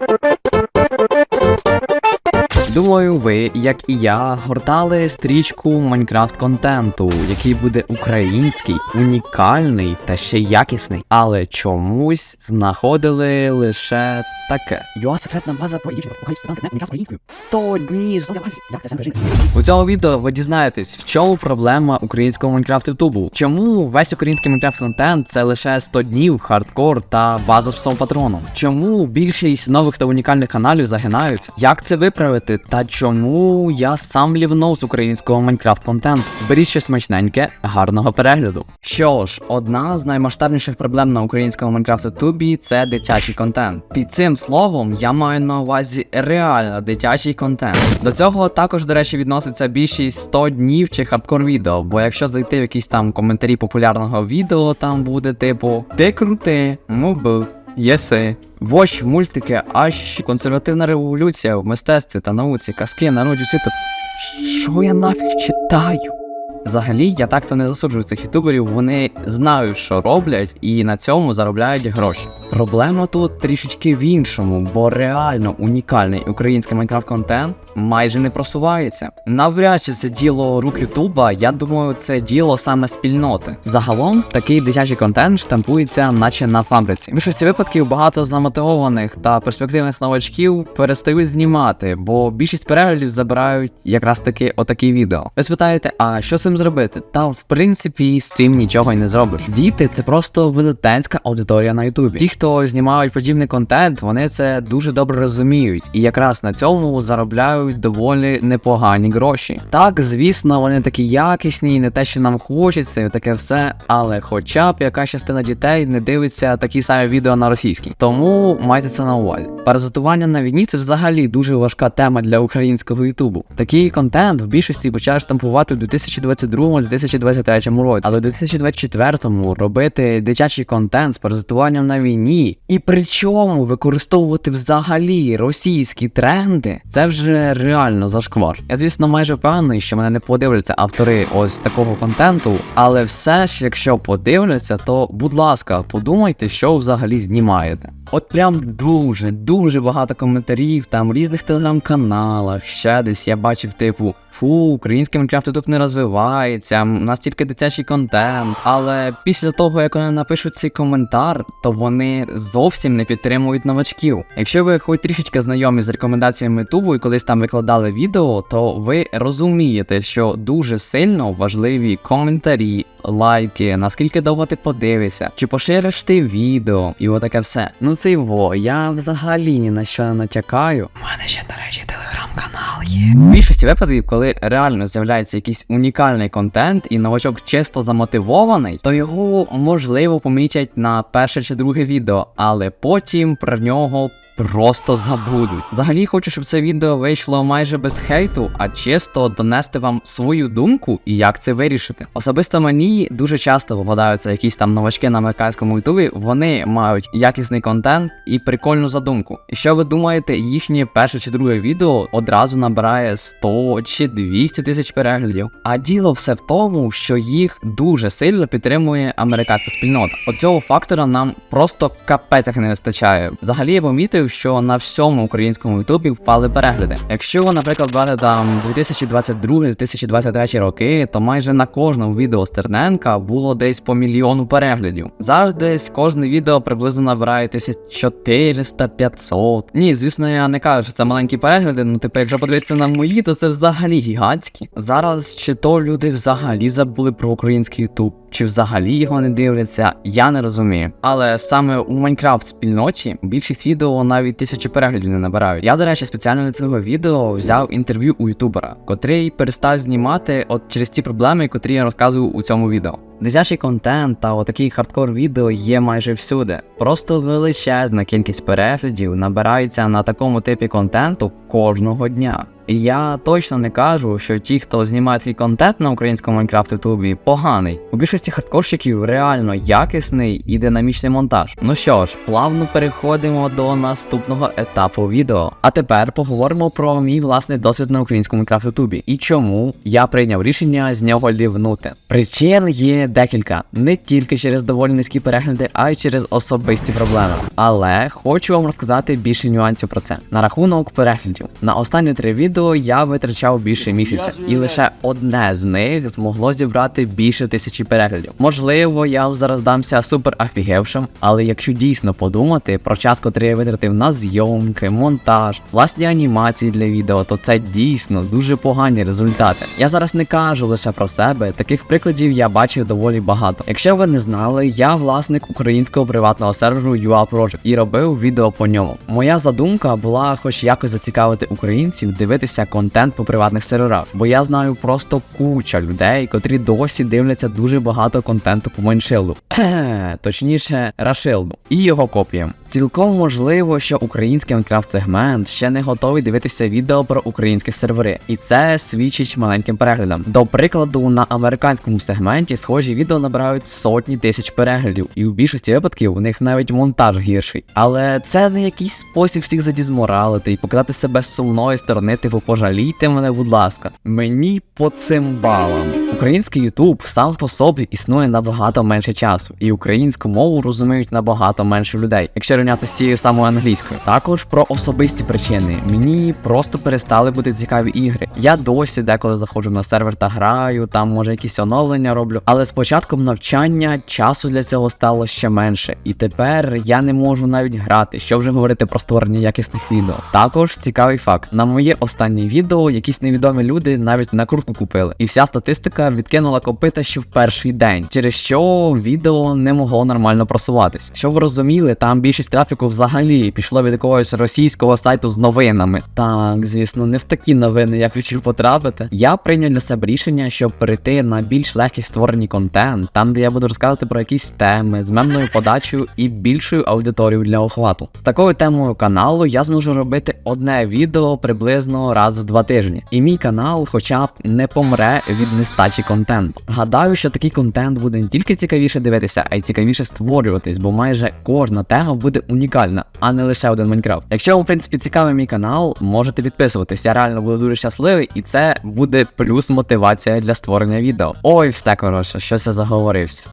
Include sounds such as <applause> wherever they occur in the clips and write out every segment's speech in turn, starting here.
you. Думаю, ви, як і я, гортали стрічку Майнкрафт контенту, який буде український, унікальний та ще якісний. Але чомусь знаходили лише таке. Його секретна база студенти українською. 100 днів? У цьому відео ви дізнаєтесь, в чому проблема українського Майнкрафт Ютубу. Чому весь український Майнкрафт контент це лише 100 днів, хардкор та база з псом патроном. Чому більшість нових та унікальних каналів загинаються? Як це виправити? Та чому я сам лівнув з українського Майнкрафт контенту? Беріть щось смачненьке, гарного перегляду. Що ж, одна з наймасштабніших проблем на українському Майнкрафт Ютубі це дитячий контент. Під цим словом я маю на увазі реально дитячий контент. До цього також, до речі, відноситься більшість 100 днів чи хардкор відео. Бо якщо зайти в якісь там коментарі популярного відео, там буде типу Ти крутий, муби. Єси. Вощ, мультики, аж консервативна революція в мистецтві та науці, казки, народі світу. Що я нафіг читаю? Взагалі, я так-то не засуджую цих ютуберів, вони знають, що роблять, і на цьому заробляють гроші. Проблема тут трішечки в іншому, бо реально унікальний український Майнкрафт контент майже не просувається. Навряд чи це діло рук Ютуба, я думаю, це діло саме спільноти. Загалом такий дитячий контент штампується, наче на фабриці. В більшості випадків багато замотивованих та перспективних новачків перестають знімати, бо більшість переглядів забирають якраз таки отакі відео. Ви спитаєте, а що з цим зробити? Та в принципі з цим нічого й не зробиш. Діти це просто велетенська аудиторія на Ютубі. Ті, хто знімають подібний контент, вони це дуже добре розуміють, і якраз на цьому заробляють доволі непогані гроші. Так, звісно, вони такі якісні, не те, що нам хочеться, і таке все. Але хоча б яка частина дітей не дивиться такі самі відео на російській. Тому майте це на увазі. Паразитування на війні це взагалі дуже важка тема для українського ютубу. Такий контент в більшості почали штампувати в 2022-2023 році, але в 2024 робити дитячий контент з паразитуванням на війні, і причому використовувати взагалі російські тренди, це вже реально зашквар. Я звісно майже впевнений, що мене не подивляться автори ось такого контенту, але все ж, якщо подивляться, то будь ласка, подумайте, що взагалі знімаєте. От прям дуже, дуже багато коментарів там в різних телеграм-каналах, ще десь я бачив, типу, фу, український Майнкрафт тут не розвивається, у нас тільки дитячий контент. Але після того, як вони напишуть цей коментар, то вони зовсім не підтримують новачків. Якщо ви хоч трішечки знайомі з рекомендаціями Ютубу і колись там викладали відео, то ви розумієте, що дуже сильно важливі коментарі, лайки, наскільки довго ти подивишся, чи пошириш ти відео, і отаке все. Ну це во, я взагалі ні на що не натякаю. У мене ще, до речі, телеграм-канал є. В більшості випадків, коли реально з'являється якийсь унікальний контент і новачок чисто замотивований, то його можливо помітять на перше чи друге відео, але потім про нього. Просто забудуть. Взагалі хочу, щоб це відео вийшло майже без хейту, а чисто донести вам свою думку і як це вирішити. Особисто мені дуже часто попадаються якісь там новачки на американському ютубі. Вони мають якісний контент і прикольну задумку. І що ви думаєте, їхнє перше чи друге відео одразу набирає 100 чи 200 тисяч переглядів. А діло все в тому, що їх дуже сильно підтримує американська спільнота. Оцього фактора нам просто капець не вистачає. Взагалі я помітив, що на всьому українському ютубі впали перегляди. Якщо, наприклад, брати там 2022-2023 роки, то майже на кожному відео Стерненка було десь по мільйону переглядів. Зараз десь кожне відео приблизно набирає 1400-500. Ні, звісно, я не кажу, що це маленькі перегляди. Ну, типу, якщо подивитися на мої, то це взагалі гігантські. Зараз чи то люди взагалі забули про український ютуб, чи взагалі його не дивляться, я не розумію. Але саме у Майнкрафт спільноті більшість відео навіть тисячі переглядів не набирають. Я, до речі, спеціально для цього відео взяв інтерв'ю у ютубера, котрий перестав знімати от через ті проблеми, котрі я розказую у цьому відео. Дитячий контент та отакий хардкор відео є майже всюди. Просто величезна кількість переглядів набирається на такому типі контенту кожного дня. Я точно не кажу, що ті, хто знімає такий контент на українському Майнкрафт Ютубі, поганий. У більшості хардкорщиків реально якісний і динамічний монтаж. Ну що ж, плавно переходимо до наступного етапу відео. А тепер поговоримо про мій власний досвід на українському Майнкрафт Ютубі і чому я прийняв рішення з нього лівнути. Причин є декілька, не тільки через доволі низькі перегляди, а й через особисті проблеми. Але хочу вам розказати більше нюансів про це. На рахунок переглядів. На останні три відео я витрачав більше місяця, і лише одне з них змогло зібрати більше тисячі переглядів. Можливо, я зараз дамся супер офігевшим, але якщо дійсно подумати про час, котрий я витратив на зйомки, монтаж, власні анімації для відео, то це дійсно дуже погані результати. Я зараз не кажу лише про себе, таких прикладів я бачив доволі багато. Якщо ви не знали, я власник українського приватного серверу UA Project і робив відео по ньому. Моя задумка була хоч якось зацікавити українців дивитися контент по приватних серверах, бо я знаю просто куча людей, котрі досі дивляться дуже багато контенту по Майншилду. <clears throat> Точніше, Рашилду і його копіям. Цілком можливо, що український Minecraft сегмент ще не готовий дивитися відео про українські сервери, і це свідчить маленьким переглядам. До прикладу, на американському сегменті схожі відео набирають сотні тисяч переглядів, і в більшості випадків у них навіть монтаж гірший. Але це не якийсь спосіб всіх задізморалити і показати себе з сумної сторони, типу пожалійте мене, будь ласка. Мені по цим балам. Український Ютуб сам по собі існує набагато менше часу, і українську мову розуміють набагато менше людей, якщо рівняти з тією самою англійською. Також про особисті причини. Мені просто перестали бути цікаві ігри. Я досі деколи заходжу на сервер та граю, там може якісь оновлення роблю. Але з початком навчання часу для цього стало ще менше. І тепер я не можу навіть грати, що вже говорити про створення якісних відео. Також цікавий факт: на моє останнє відео якісь невідомі люди навіть накрутку купили, і вся статистика відкинула копита ще в перший день, через що відео не могло нормально просуватись. Щоб ви розуміли, там більшість трафіку взагалі пішло від якогось російського сайту з новинами. Так, звісно, не в такі новини я хотів потрапити. Я прийняв для себе рішення, щоб перейти на більш легкий створений контент, там де я буду розказувати про якісь теми з мемною подачею і більшою аудиторією для охвату. З такою темою каналу я зможу робити одне відео приблизно раз в два тижні. І мій канал, хоча б не помре від нестачі контенту. Гадаю, що такий контент буде не тільки цікавіше дивитися, а й цікавіше створюватись, бо майже кожна тема буде унікальна, а не лише один Майнкрафт. Якщо вам, в принципі, цікавий мій канал, можете підписуватись. Я реально буду дуже щасливий, і це буде плюс мотивація для створення відео. Ой, все коротше, щось я заговорився.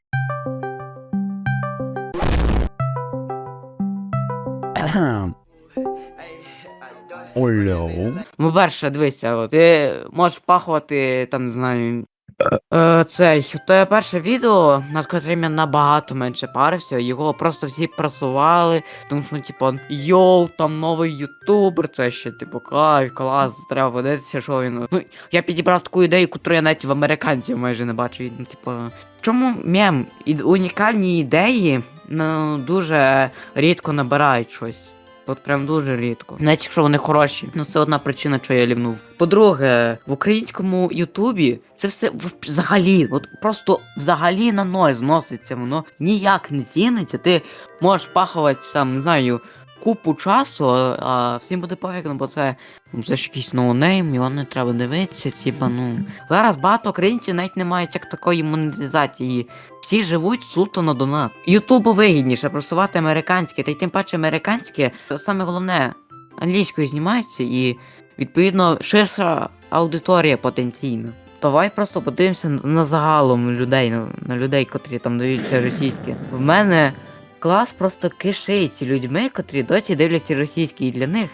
Оло. Ну, перше, дивися, ти можеш впахувати, там, не знаю. Е, цей, тебе перше відео, над котрим я набагато менше парився, його просто всі просували, тому що, ну, типу, йоу, там новий ютубер, це ще, типу, кайф, клас, треба подивитися, що він. Ну, я підібрав таку ідею, яку я навіть в американців майже не бачу. Ну, типу, чому мем? І унікальні ідеї, ну, дуже рідко набирають щось. От прям дуже рідко. Навіть якщо вони хороші. Ну це одна причина, що я лівнув. По-друге, в українському Ютубі це все взагалі, от просто взагалі на ноль зноситься, воно ніяк не ціниться. Ти можеш пахувати сам, не знаю, купу часу, а, всім буде пофіг, ну, бо це, ну, це ж якийсь ноунейм, його не треба дивитися, типа, ну. Зараз багато українців навіть не мають як такої монетизації. Всі живуть суто на донат. Ютубу вигідніше просувати американське, та й тим паче американське, саме головне, англійською знімається і відповідно ширша аудиторія потенційна. Давай просто подивимося на- загалом людей, на, на людей, котрі там дивляться російське. В мене клас просто кишить людьми, котрі досі дивляться російський, і для них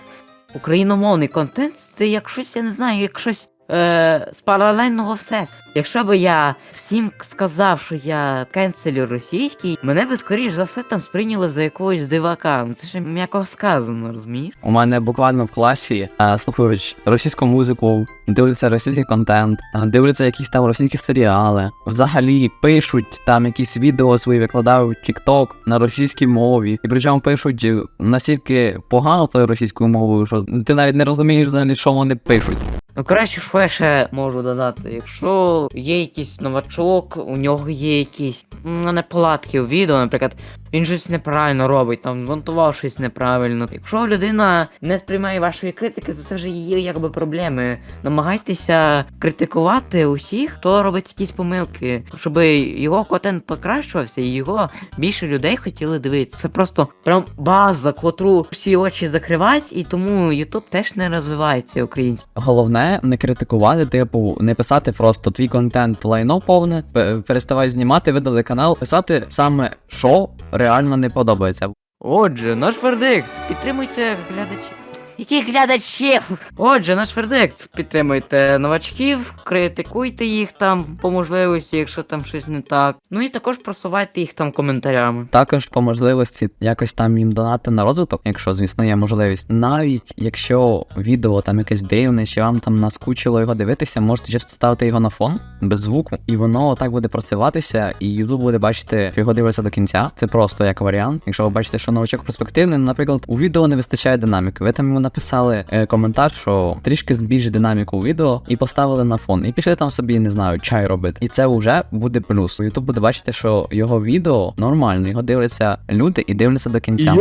україномовний контент. Це як щось, я не знаю, як щось е, з паралельного все. Якщо би я всім сказав, що я кенселю російський, мене би скоріш за все там сприйняли за якогось дивака. Ну це ж м'яко сказано, розумієш? У мене буквально в класі е, слухають російську музику, дивляться російський контент, е, дивляться якісь там російські серіали. Взагалі пишуть там якісь відео свої викладають TikTok на російській мові. І причому пишуть настільки погано тою російською мовою, що ти навіть не розумієш взагалі, що вони пишуть. Ну, краще, що я ще можу додати. Якщо є якийсь новачок, у нього є якісь ну, неполадки у відео, наприклад, він щось неправильно робить, там монтував щось неправильно. Якщо людина не сприймає вашої критики, то це вже її якби проблеми. Намагайтеся критикувати усіх, хто робить якісь помилки, щоб його контент покращувався і його більше людей хотіли дивитися. Це просто прям база, котру всі очі закривають, і тому Ютуб теж не розвивається український. Головне не критикувати, типу, не писати просто твій контент лайно повне, переставай знімати, видали канал, писати саме, що реально не подобається. Отже, наш вердикт. Підтримуйте глядачів. Яких глядачів? Отже, наш вердикт. Підтримуйте новачків, критикуйте їх там по можливості, якщо там щось не так. Ну і також просувайте їх там коментарями. Також по можливості якось там їм донати на розвиток, якщо, звісно, є можливість. Навіть якщо відео там якесь дивне, чи вам там наскучило його дивитися, можете часто ставити його на фон без звуку, і воно так буде просиватися, і YouTube буде бачити, що його дивиться до кінця. Це просто як варіант. Якщо ви бачите, що новачок перспективний, наприклад, у відео не вистачає динаміки. Ви там йому написали е, коментар, що трішки збільшить динаміку у відео, і поставили на фон. І пішли там собі, не знаю, чай робити. І це вже буде плюс. YouTube буде бачити, що його відео нормально, його дивляться люди і дивляться до кінця.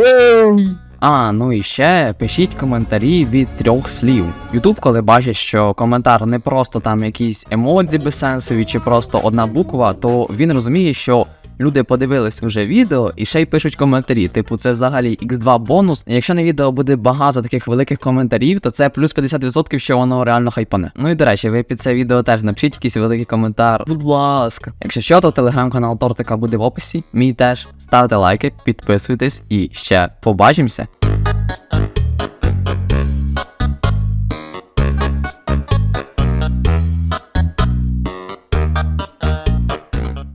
А, ну і ще пишіть коментарі від трьох слів. Ютуб, коли бачить, що коментар не просто там якісь емодзі безсенсові чи просто одна буква, то він розуміє, що люди подивились вже відео і ще й пишуть коментарі. Типу, це взагалі x2 бонус. Якщо на відео буде багато таких великих коментарів, то це плюс 50%, що воно реально хайпане. Ну і до речі, ви під це відео теж напишіть якийсь великий коментар. Будь ласка. Якщо що, то телеграм-канал Тортика буде в описі. Мій теж ставте лайки, підписуйтесь і ще побачимося.